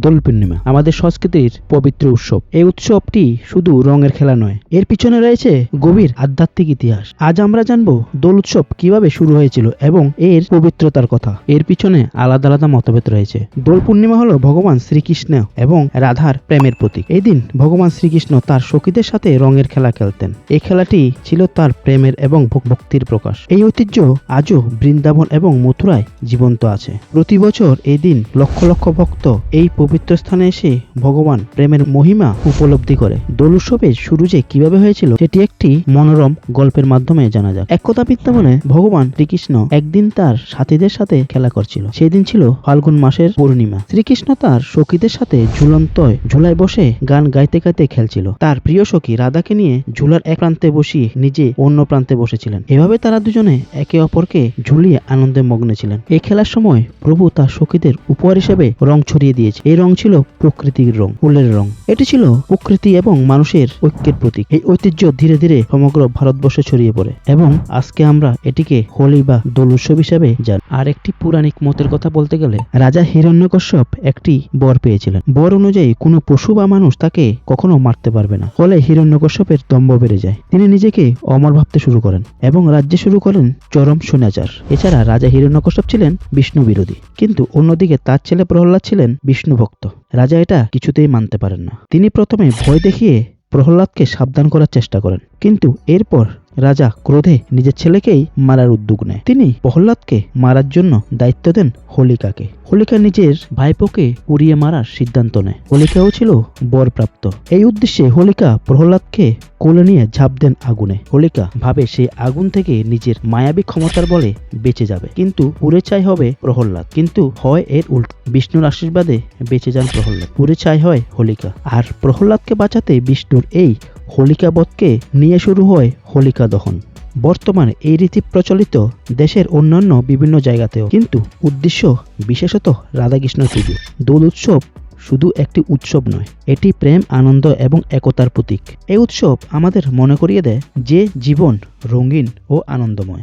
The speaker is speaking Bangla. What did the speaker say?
দোল পূর্ণিমা আমাদের সংস্কৃতির পবিত্র উৎসব। এই উৎসবটি শুধু রঙের খেলা নয়, এর পিছনে রয়েছে গভীর আধ্যাত্মিক ইতিহাস। আজ আমরা জানব দোল উৎসব কীভাবে শুরু হয়েছিল এবং এর পবিত্রতার কথা। এর পিছনে আলাদা আলাদা মতভেদ রয়েছে। দোল পূর্ণিমা হলো ভগবান শ্রীকৃষ্ণ এবং রাধার প্রেমের প্রতীক। এই দিন ভগবান শ্রীকৃষ্ণ তার সখীদের সাথে রঙের খেলা খেলতেন। এই খেলাটি ছিল তার প্রেমের এবং ভক- ভক্তির প্রকাশ। এই ঐতিহ্য আজও বৃন্দাবন এবং মথুরায় জীবন্ত আছে। প্রতি বছর এই দিন লক্ষ লক্ষ ভক্ত এই পবিত্র স্থানে এসে ভগবান প্রেমের মহিমা উপলব্ধি করে। দোল উৎসবের শুরু যে কীভাবে হয়েছিল, সেটি একটি মনোরম গল্পের মাধ্যমে জানা যাক। একতা বৃন্দাবনে ভগবান শ্রীকৃষ্ণ একদিন তার সাথীদের সাথে খেলা করছিল। সেদিন ছিল ফাল্গুন মাসের পূর্ণিমা। শ্রীকৃষ্ণ তার সখীদের সাথে ঝুলন্ত ঝুলায় বসে গান গাইতে গাইতে খেলছিল। তার প্রিয় সখী রাধাকে নিয়ে ঝুলার এক প্রান্তে বসিয়ে নিজে অন্য প্রান্তে বসেছিলেন। এভাবে তারা দুজনে একে অপরকে ঝুলিয়ে আনন্দে মগ্ন ছিলেন। এই খেলার সময় প্রভু তার সখীদের উপহার হিসেবে রং ছড়িয়ে দিয়েছে। এই রং ছিল প্রকৃতির রং, ফুলের রং। এটি ছিল প্রকৃতি এবং মানুষের ঐক্যের প্রতীক। এই ঐতিহ্য ধীরে ধীরে সমগ্র ভারতবর্ষে ছড়িয়ে পড়ে এবং আজকে আমরা এটিকে হোলি বা দোল উৎসব হিসাবে জানি। আর একটি পৌরাণিক মতের কথা বলতে গেলে, রাজা হিরণ্যকশ্যপ একটি বর পেয়েছিলেন। বর অনুযায়ী কোনো পশু বা মানুষ তাকে কখনো মারতে পারবে না। ফলে হিরণ্যকশ্যপের দম্ভ বেড়ে যায়। তিনি নিজেকে অমর ভাবতে শুরু করেন এবং রাজ্যে শুরু করেন চরম সোনাচার। এছাড়া রাজা হিরণ্যকশ্যপ ছিলেন বিষ্ণু বিরোধী কিন্তু অন্যদিকে তার ছেলে প্রহ্লাদ ছিলেন বিষ্ণু ভক্ত রাজা এটা কিছুতেই মানতে পারেন না। তিনি প্রথমে ভয় দেখিয়ে প্রহ্লাদকে সাবধান করার চেষ্টা করেন। কিন্তু এরপর রাজা ক্রোধে নিজের ছেলেকেই মারার উদ্যোগ নেয়। তিনি প্রহ্লাদকে মারার জন্য দায়িত্ব দেন হোলিকাকে। হোলিকা নিজের ভাইপোকে উড়িয়ে মারার সিদ্ধান্ত নেয়। হোলিকাও ছিল বরপ্রাপ্ত। এই উদ্দেশ্যে হোলিকা প্রহ্লাদকে কোলে নিয়ে ঝাঁপ দেন আগুনে। হোলিকা ভাবে সেই আগুন থেকে নিজের মায়াবী ক্ষমতার বলে বেঁচে যাবে। কিন্তু পুরে ছাই হবে প্রহ্লাদ। কিন্তু হয় এর উল্টো। বিষ্ণুর আশীর্বাদে বেঁচে যান প্রহ্লাদ। পুরে ছাই হয় হোলিকা। আর প্রহ্লাদকে বাঁচাতে বিষ্ণুর এই হোলিকা বধকে নিয়ে শুরু হয় হোলিকা দহন। বর্তমানে এই রীতি প্রচলিত দেশের অন্যান্য বিভিন্ন জায়গাতেও। কিন্তু উদ্দেশ্য বিশেষত রাধাকৃষ্ণ পুজো দোল উৎসব শুধু একটি উৎসব নয়, এটি প্রেম, আনন্দ এবং একতার প্রতীক। এই উৎসব আমাদের মনে করিয়ে দেয় যে জীবন রঙিন ও আনন্দময়।